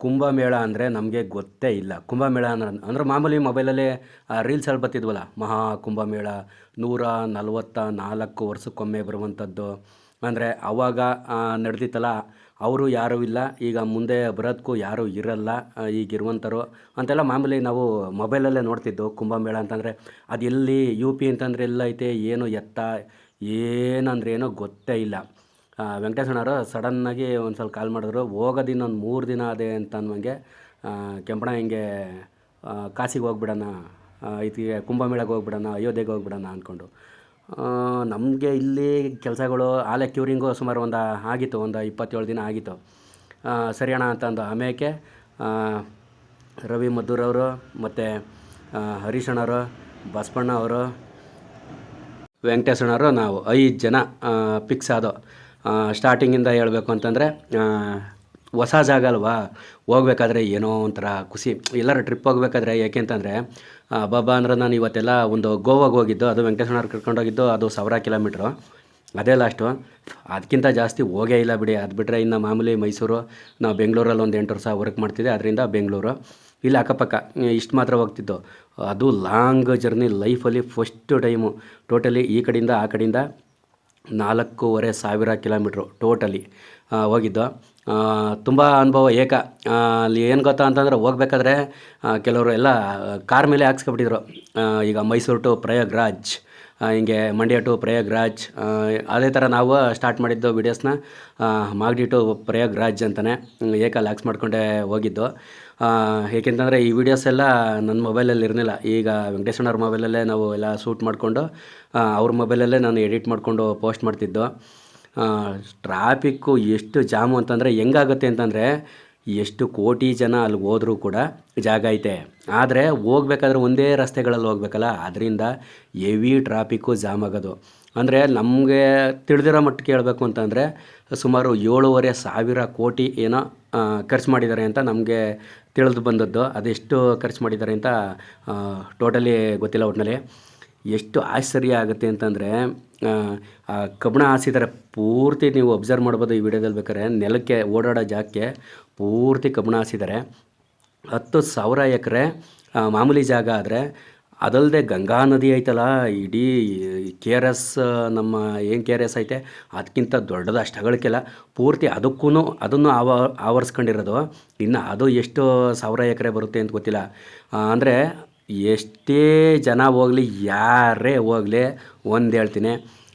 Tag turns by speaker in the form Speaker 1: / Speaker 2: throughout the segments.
Speaker 1: ಕುಂಭಮೇಳ ಅಂದರೆ ನಮಗೆ ಗೊತ್ತೇ ಇಲ್ಲ. ಕುಂಭಮೇಳ ಅಂದ್ರೆ, ಅಂದರೆ ಮಾಮೂಲಿ ಮೊಬೈಲಲ್ಲೇ ರೀಲ್ಸಲ್ಲಿ ಬರ್ತಿದ್ವಲ್ಲ? ಮಹಾ ಕುಂಭಮೇಳ, ನೂರ ನಲವತ್ತ ನಾಲ್ಕು ವರ್ಷಕ್ಕೊಮ್ಮೆ ಬರುವಂಥದ್ದು ಅಂದರೆ ಆವಾಗ ನಡೆದಿತ್ತಲ್ಲ, ಅವರು ಯಾರೂ ಇಲ್ಲ, ಈಗ ಮುಂದೆ ಬರೋದಕ್ಕೂ ಯಾರೂ ಇರಲ್ಲ ಈಗಿರುವಂಥರು ಅಂತೆಲ್ಲ ಮಾಮೂಲಿ ನಾವು ಮೊಬೈಲಲ್ಲೇ ನೋಡ್ತಿದ್ದು ಕುಂಭಮೇಳ ಅಂತಂದರೆ, ಅದು ಎಲ್ಲಿ, ಯು ಪಿ ಅಂತಂದರೆ ಎಲ್ಲೈತೆ, ಏನು ಎತ್ತ ಏನಂದ್ರೆ ಏನೋ ಗೊತ್ತೇ ಇಲ್ಲ. ವೆಂಕಟೇಶಣ್ಣವರು ಸಡನ್ನಾಗಿ ಒಂದು ಸಲ ಕಾಲ್ ಮಾಡಿದ್ರು. ಹೋಗೋದು ಇನ್ನೊಂದು ಮೂರು ದಿನ ಅದೇ ಅಂತ ಅನ್ನುವಂಗೆ ಕೆಂಪಣ್ಣ ಹಿಂಗೆ ಕಾಶಿಗೆ ಹೋಗ್ಬಿಡೋಣ ಇದಕ್ಕೆ ಕುಂಭಮೇಳಕ್ಕೆ ಹೋಗ್ಬಿಡೋಣ, ಅಯೋಧ್ಯೆಗೆ ಹೋಗ್ಬಿಡೋಣ ಅಂದ್ಕೊಂಡು ನಮಗೆ ಇಲ್ಲಿ ಕೆಲಸಗಳು ಆಲೆ ಕ್ಯೂರಿಂಗು ಸುಮಾರು ಒಂದು ಆಗಿತ್ತು, ಒಂದು ಇಪ್ಪತ್ತೇಳು ದಿನ ಆಗಿತ್ತು. ಸರಿ ಅಣ್ಣ ಅಂತಂದು ಆಮೇಲೆ ರವಿ ಮದ್ದೂರವರು ಮತ್ತು ಹರೀಶಣ್ಣವರು ಬಸವಣ್ಣ ಅವರು ವೆಂಕಟೇಶಣ್ಣವರು ನಾವು ಐದು ಜನ ಫಿಕ್ಸ್ ಆದೋ. ಸ್ಟಾರ್ಟಿಂಗಿಂದ ಹೇಳಬೇಕು ಅಂತಂದರೆ ಹೊಸ ಜಾಗ ಅಲ್ವಾ? ಹೋಗ್ಬೇಕಾದ್ರೆ ಏನೋ ಒಂಥರ ಖುಷಿ. ಎಲ್ಲರೂ ಟ್ರಿಪ್ ಹೋಗ್ಬೇಕಾದ್ರೆ ಯಾಕೆ ಅಂತಂದರೆ ಬಾಬಾ ಅಂದ್ರೆ ನಾನು ಇವತ್ತೆಲ್ಲ ಒಂದು ಗೋವಾಗೆ ಹೋಗಿದ್ದು, ಅದು ವೆಂಕಟೇಶ್ವರ ಕರ್ಕೊಂಡು ಹೋಗಿದ್ದು, ಅದು ಸಾವಿರ ಕಿಲೋಮೀಟ್ರು. ಅದೇ ಲಾಸ್ಟು ಅದಕ್ಕಿಂತ ಜಾಸ್ತಿ ಹೋಗೇ ಇಲ್ಲ ಬಿಡಿ. ಅದು ಬಿಟ್ಟರೆ ಇನ್ನು ಮಾಮೂಲಿ ಮೈಸೂರು, ನಾವು ಬೆಂಗಳೂರಲ್ಲಿ ಒಂದು ಎಂಟು ವರ್ಷ ವರ್ಕ್ ಮಾಡ್ತಿದ್ದೆ, ಅದರಿಂದ ಬೆಂಗಳೂರು. ಇಲ್ಲಿ ಅಕ್ಕಪಕ್ಕ, ಇಷ್ಟು ಮಾತ್ರ ಹೋಗ್ತಿದ್ದು. ಅದು ಲಾಂಗ್ ಜರ್ನಿ ಲೈಫಲ್ಲಿ ಫಸ್ಟ್ ಟೈಮು ಟೋಟಲಿ ಈ ಕಡೆಯಿಂದ ಆ ಕಡೆಯಿಂದ. ನಾಲ್ಕೂವರೆ ಸಾವಿರ ಕಿಲೋಮೀಟ್ರು ಟೋಟಲಿ ಹೋಗಿದ್ದು. ತುಂಬ ಅನುಭವ ಏಕ. ಅಲ್ಲಿ ಏನು ಗೊತ್ತಾ ಅಂತಂದರೆ ಹೋಗ್ಬೇಕಾದ್ರೆ ಕೆಲವರು ಎಲ್ಲ ಕಾರ್ ಮೇಲೆ ಹಾಕ್ಸ್ಕೊಬಿಟ್ಟಿದ್ರು ಈಗ ಮೈಸೂರು ಟು ಪ್ರಯಾಗ್ರಾಜ್ ಹಿಂಗೆ ಮಂಡ್ಯ ಟು ಪ್ರಯಾಗ್ರಾಜ್ ಅದೇ ಥರ ನಾವು ಸ್ಟಾರ್ಟ್ ಮಾಡಿದ್ದು ವೀಡಿಯೋಸ್ನ ಮಾಗಡಿ ಟು ಪ್ರಯಾಗ್ರಾಜ್ ಅಂತಲೇ ಏಕಲ್ಲಿ ಹಾಕ್ಸ್ ಮಾಡ್ಕೊಂಡೇ ಹೋಗಿದ್ದು. ಏಕೆಂತಂದರೆ ಈ ವಿಡಿಯೋಸ್ ಎಲ್ಲ ನನ್ನ ಮೊಬೈಲಲ್ಲಿ ಇರಲಿಲ್ಲ. ಈಗ ವೆಂಕಟೇಶ್ವರವ್ರ ಮೊಬೈಲಲ್ಲೇ ನಾವು ಎಲ್ಲ ಶೂಟ್ ಮಾಡಿಕೊಂಡು ಅವ್ರ ಮೊಬೈಲಲ್ಲೇ ನಾನು ಎಡಿಟ್ ಮಾಡಿಕೊಂಡು ಪೋಸ್ಟ್ ಮಾಡ್ತಿದ್ದು. ಟ್ರಾಫಿಕ್ಕು ಎಷ್ಟು ಜಾಮು ಅಂತಂದರೆ ಹೆಂಗಾಗುತ್ತೆ ಅಂತಂದರೆ ಎಷ್ಟು ಕೋಟಿ ಜನ ಅಲ್ಲಿ ಹೋದರೂ ಕೂಡ ಜಾಗ ಐತೆ. ಆದರೆ ಹೋಗ್ಬೇಕಾದ್ರೆ ಒಂದೇ ರಸ್ತೆಗಳಲ್ಲಿ ಹೋಗ್ಬೇಕಲ್ಲ? ಅದರಿಂದ ಹೆವಿ ಟ್ರಾಫಿಕ್ಕು ಜಾಮ್ ಆಗೋದು. ಅಂದರೆ ನಮಗೆ ತಿಳಿದಿರೋ ಮಟ್ಟಿಗೆ ಹೇಳಬೇಕು ಅಂತಂದರೆ ಸುಮಾರು ಏಳುವರೆ ಸಾವಿರ ಕೋಟಿ ಏನೋ ಖರ್ಚು ಮಾಡಿದ್ದಾರೆ ಅಂತ ನಮಗೆ ತಿಳಿದು ಬಂದದ್ದು. ಅದೆಷ್ಟು ಖರ್ಚು ಮಾಡಿದ್ದಾರೆ ಅಂತ ಟೋಟಲಿ ಗೊತ್ತಿಲ್ಲ ಒಟ್ಟಿನಲ್ಲಿ ಎಷ್ಟು ಆಶ್ಚರ್ಯ ಆಗುತ್ತೆ ಅಂತಂದರೆ ಕಬ್ಬಣ ಹಾಸಿದ್ದಾರೆ ಪೂರ್ತಿ ನೀವು ಅಬ್ಸರ್ವ್ ಮಾಡ್ಬೋದು ಈ ವಿಡಿಯೋದಲ್ಲಿ ಬೇಕಾದ್ರೆ. ನೆಲಕ್ಕೆ ಓಡಾಡೋ ಜಾಗಕ್ಕೆ ಪೂರ್ತಿ ಕಬ್ಬಣ ಹಾಸಿದ್ದಾರೆ ಹತ್ತು ಸಾವಿರ ಎಕರೆ ಮಾಮೂಲಿ ಜಾಗ ಆದರೆ ಅದಲ್ಲದೆ ಗಂಗಾ ನದಿ ಐತಲ್ಲ, ಇಡೀ ಕೆ ಆರ್ ಎಸ್ ನಮ್ಮ ಏನು ಕೆ ಆರ್ ಎಸ್ ಐತೆ ಅದಕ್ಕಿಂತ ದೊಡ್ಡದು ಅಷ್ಟಗಳಕ್ಕೆಲ್ಲ ಪೂರ್ತಿ ಅದಕ್ಕೂ ಅದನ್ನು ಆವ, ಆವರಿಸ್ಕೊಂಡಿರೋದು. ಇನ್ನು ಅದು ಎಷ್ಟು ಸಾವಿರ ಎಕರೆ ಬರುತ್ತೆ ಅಂತ ಗೊತ್ತಿಲ್ಲ. ಅಂದರೆ ಎಷ್ಟೇ ಜನ ಹೋಗಲಿ, ಯಾರೇ ಹೋಗಲಿ, ಒಂದು ಹೇಳ್ತೀನಿ.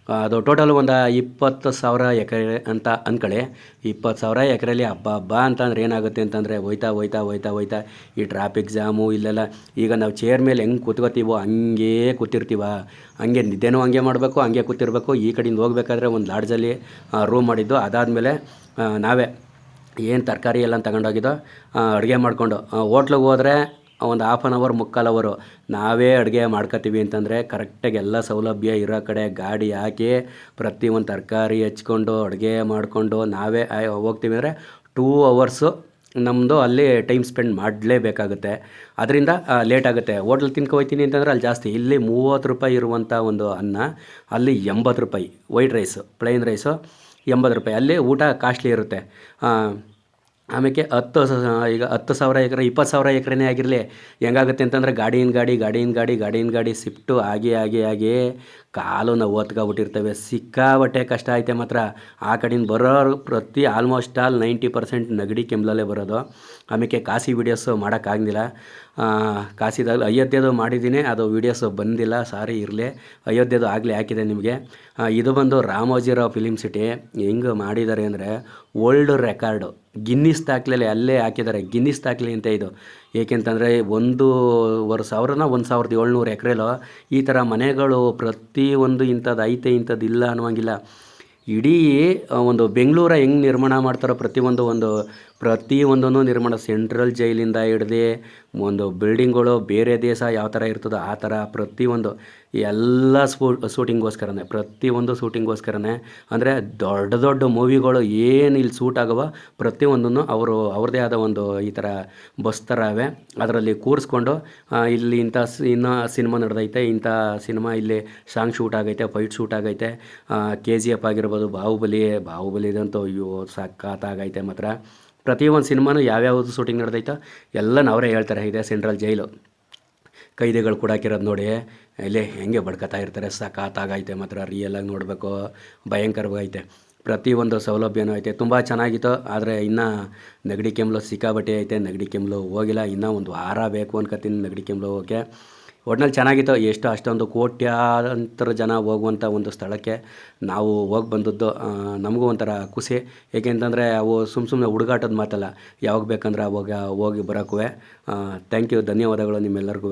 Speaker 1: ಅದು ಟೋಟಲ್ ಒಂದು ಇಪ್ಪತ್ತು ಸಾವಿರ ಎಕರೆ ಅಂತ ಅಂದ್ಕೊಳ್ಳಿ ಇಪ್ಪತ್ತು ಸಾವಿರ ಎಕರೆಲಿ ಹಬ್ಬ ಹಬ್ಬ ಅಂತಂದ್ರೆ ಏನಾಗುತ್ತೆ ಅಂತಂದರೆ ಹೋಯ್ತಾ ಹೋಯ್ತಾ ಹೋಯ್ತಾ ಹೋಯ್ತಾ. ಈ ಟ್ರಾಫಿಕ್ ಜಾಮು ಇಲ್ಲೆಲ್ಲ ಈಗ ನಾವು ಚೇರ್ ಮೇಲೆ ಹೆಂಗೆ ಕೂತ್ಕೋತೀವೋ, ಹಂಗೇ ಕೂತಿರ್ತೀವ. ಹಂಗೆ ನಿದ್ದೆನೂ ಹಂಗೆ ಮಾಡಬೇಕು, ಹಂಗೆ ಕೂತಿರ್ಬೇಕು. ಈ ಕಡೆಯಿಂದ ಹೋಗ್ಬೇಕಾದ್ರೆ ಒಂದು ಲಾಡ್ಜಲ್ಲಿ ರೂಮ್ ಮಾಡಿದ್ದು. ಅದಾದಮೇಲೆ ನಾವೇ ಏನು ತರಕಾರಿ ಎಲ್ಲ ತಗೊಂಡೋಗಿದ್ದೋ ಅಡುಗೆ ಮಾಡಿಕೊಂಡು ಹೋಟ್ಲಿಗೆ ಹೋದರೆ ಒಂದು ಹಾಫ್ ಆನ್ ಅವರ್ ಮುಕ್ಕಾಲು ಅವರು ನಾವೇ ಅಡುಗೆ ಮಾಡ್ಕೋತೀವಿ ಅಂತಂದರೆ ಕರೆಕ್ಟಾಗಿ ಎಲ್ಲ ಸೌಲಭ್ಯ ಇರೋ ಕಡೆ ಗಾಡಿ ಹಾಕಿ ಒಂದು ತರಕಾರಿ ಹೆಚ್ಕೊಂಡು, ಅಡುಗೆ ಮಾಡಿಕೊಂಡು ನಾವೇ ಹೋಗ್ತೀವಿ ಅಂದರೆ ಟೂ ಅವರ್ಸು ನಮ್ಮದು ಅಲ್ಲಿ ಟೈಮ್ ಸ್ಪೆಂಡ್ ಮಾಡಲೇಬೇಕಾಗುತ್ತೆ. ಅದರಿಂದ ಲೇಟ್ ಆಗುತ್ತೆ. ಹೋಟ್ಲ್ ತಿನ್ಕೊ ಹೋಗ್ತೀನಿ ಅಂತಂದರೆ ಅಲ್ಲಿ ಜಾಸ್ತಿ. ಇಲ್ಲಿ ಮೂವತ್ತು ರೂಪಾಯಿ ಇರುವಂಥ ಒಂದು ಅನ್ನ, ಅಲ್ಲಿ ಎಂಬತ್ತು ರೂಪಾಯಿ. ವೈಟ್ ರೈಸು ಪ್ಲೈನ್ ರೈಸು ಎಂಬತ್ತು ರೂಪಾಯಿ. ಅಲ್ಲಿ ಊಟ ಕಾಸ್ಟ್ಲಿ ಇರುತ್ತೆ. ಆಮೇಲೆ ಹತ್ತು ಈಗ ಹತ್ತು ಸಾವಿರ ಎಕರೆ, ಇಪ್ಪತ್ತು ಸಾವಿರ ಎಕರೆನೇ ಆಗಿರಲಿ, ಹೆಂಗಾಗುತ್ತೆ ಅಂತಂದರೆ ಗಾಡಿನ ಗಾಡಿ ಗಾಡಿನ ಗಾಡಿ ಗಾಡಿನ ಗಾಡಿ ಸಿಫ್ಟು ಆಗಿ ಆಗಿ ಆಗಿ ಕಾಲು ನಾವು ಓದ್ಕೊಬಿಟ್ಟಿರ್ತವೆ ಸಿಕ್ಕಾಬಟ್ಟೆ ಕಷ್ಟ ಐತೆ ಮಾತ್ರ. ಆ ಕಡೆಯಿಂದ ಬರೋರು ಪ್ರತಿ ಆಲ್ಮೋಸ್ಟ್ ಆಲ್ ನೈಂಟಿ ಪರ್ಸೆಂಟ್ ನೆಗಡಿ ಕೆಮ್ಲಲ್ಲೇ ಬರೋದು. ಆಮೇಲೆ ಕಾಸಿ ವೀಡಿಯೋಸು ಮಾಡೋಕ್ಕಾಗಿಲ್ಲ ಕಾಶಿದಲ್ಲಿ ಅಯೋಧ್ಯೆದು ಮಾಡಿದ್ದೀನಿ, ಅದು ವೀಡಿಯೋಸು ಬಂದಿಲ್ಲ, ಸಾರಿ ಇರಲಿ. ಅಯೋಧ್ಯೆದು ಆಗಲೇ ಹಾಕಿದೆ ನಿಮಗೆ. ಇದು ಬಂದು ರಾಮೋಜಿರಾವ್ ಫಿಲಿಮ್ ಸಿಟಿ ಹೆಂಗೆ ಮಾಡಿದ್ದಾರೆ ಅಂದರೆ ಓಲ್ಡ್ ರೆಕಾರ್ಡು ಗಿನ್ನಿಸ್ ದಾಖಲೆಯಲ್ಲಿ ಅಲ್ಲೇ ಹಾಕಿದ್ದಾರೆ. ಗಿನ್ನಿಸ್ ದಾಖಲೆ ಅಂತ ಇದು. ಏಕೆಂತಂದರೆ ಒಂದೂವರೆ ಸಾವಿರನ ಒಂದು ಸಾವಿರದ ಏಳ್ನೂರು ಎಕರೆಲೋ ಈ ಥರ ಮನೆಗಳು ಪ್ರತಿಯೊಂದು ಇಂಥದ್ದು ಐತೆ ಇಂಥದ್ದು ಇಲ್ಲ ಅನ್ನುವಂಗಿಲ್ಲ. ಇಡೀ ಒಂದು ಬೆಂಗಳೂರ ಹೆಂಗೆ ನಿರ್ಮಾಣ ಮಾಡ್ತಾರೋ ಪ್ರತಿಯೊಂದು ಒಂದು ಪ್ರತಿಯೊಂದನ್ನು ನಿರ್ಮಾಣ ಸೆಂಟ್ರಲ್ ಜೈಲಿಂದ ಹಿಡ್ದು ಒಂದು ಬಿಲ್ಡಿಂಗ್ಗಳು ಬೇರೆ ದೇಶ ಯಾವ ಥರ ಇರ್ತದೋ ಆ ಥರ ಪ್ರತಿಯೊಂದು ಎಲ್ಲ ಸ್ಪೂ ಶೂಟಿಂಗೋಸ್ಕರನೇ ಪ್ರತಿಯೊಂದು ಶೂಟಿಂಗೋಸ್ಕರನೇ ಅಂದರೆ ದೊಡ್ಡ ದೊಡ್ಡ ಮೂವಿಗಳು ಏನು ಇಲ್ಲಿ ಸೂಟ್ ಆಗುವ ಪ್ರತಿಯೊಂದನ್ನು ಅವರು ಅವ್ರದ್ದೇ ಆದ ಒಂದು ಈ ಥರ ಬಸ್ ಥರ ಅವೆ ಅದರಲ್ಲಿ ಕೂರಿಸ್ಕೊಂಡು ಇಲ್ಲಿ ಇಂಥ ಇನ್ನೂ ಸಿನಿಮಾ ನಡೆದೈತೆ, ಇಂಥ ಸಿನಿಮಾ ಇಲ್ಲಿ ಸಾಂಗ್ ಶೂಟ್ ಆಗೈತೆ, ಫೈಟ್ ಶೂಟ್ ಆಗೈತೆ ಕೆ ಜಿ ಎಫ್ ಆಗಿರ್ಬೋದು, ಬಾಹುಬಲಿ ಬಾಹುಬಲಿದಂತೂ ಅಯ್ಯೋ ಸಖತ್ತಾಗೈತೆ ಮಾತ್ರ. ಪ್ರತಿಯೊಂದು ಸಿನಿಮಾನು ಯಾವ್ಯಾವುದು ಶೂಟಿಂಗ್ ನಡೆದೈತೋ ಎಲ್ಲ ಅವರೇ ಹೇಳ್ತಾರೆ, ಇದೆ ಸೆಂಟ್ರಲ್ ಜೈಲು. ಕೈದಿಗಳು ಕೂಡ ಹಾಕಿರೋದು ನೋಡಿ, ಇಲ್ಲೇ ಹೆಂಗೆ ಬಡ್ಕತ್ತಾ ಇರ್ತಾರೆ, ಸಖತ್ತಾಗೈತೆ ಮಾತ್ರ ರಿಯಲಾಗಿ ನೋಡಬೇಕು, ಭಯಂಕರವಾಗೈತೆ. ಪ್ರತಿಯೊಂದು ಸೌಲಭ್ಯನೂ ಐತೆ, ತುಂಬ ಚೆನ್ನಾಗಿತ್ತು. ಆದರೆ ಇನ್ನೂ ನೆಗಡಿ ಕೆಮ್ಮಲು ಸಿಕ್ಕಾಬಟ್ಟೆ ಐತೆ, ನೆಗಡಿ ಕೆಮ್ಮಲು ಹೋಗಿಲ್ಲ. ಇನ್ನೂ ಒಂದು ವಾರ ಬೇಕು ಅನ್ಕೋತೀನಿ ನೆಗಡಿ ಕೆಮ್ಮಲು ಹೋಗೋಕ್ಕೆ. ಒಟ್ನಲ್ಲಿ ಚೆನ್ನಾಗಿತ್ತು. ಎಷ್ಟು ಅಷ್ಟೊಂದು ಕೋಟ್ಯಾಂತರ ಜನ ಹೋಗುವಂಥ ಒಂದು ಸ್ಥಳಕ್ಕೆ ನಾವು ಹೋಗಿ ಬಂದದ್ದು ನಮಗೂ ಒಂಥರ ಖುಷಿ. ಏಕೆಂತಂದರೆ ಅವು ಸುಮ್ಮ ಸುಮ್ಮನೆ ಹುಡುಗಾಟದ ಮಾತಲ್ಲ, ಯಾವಾಗ ಬೇಕಂದ್ರೆ ಅವಾಗ ಹೋಗಿ ಬರೋಕ್ಕೂ ಥ್ಯಾಂಕ್ ಯು ಧನ್ಯವಾದಗಳು ನಿಮ್ಮೆಲ್ಲರಿಗೂ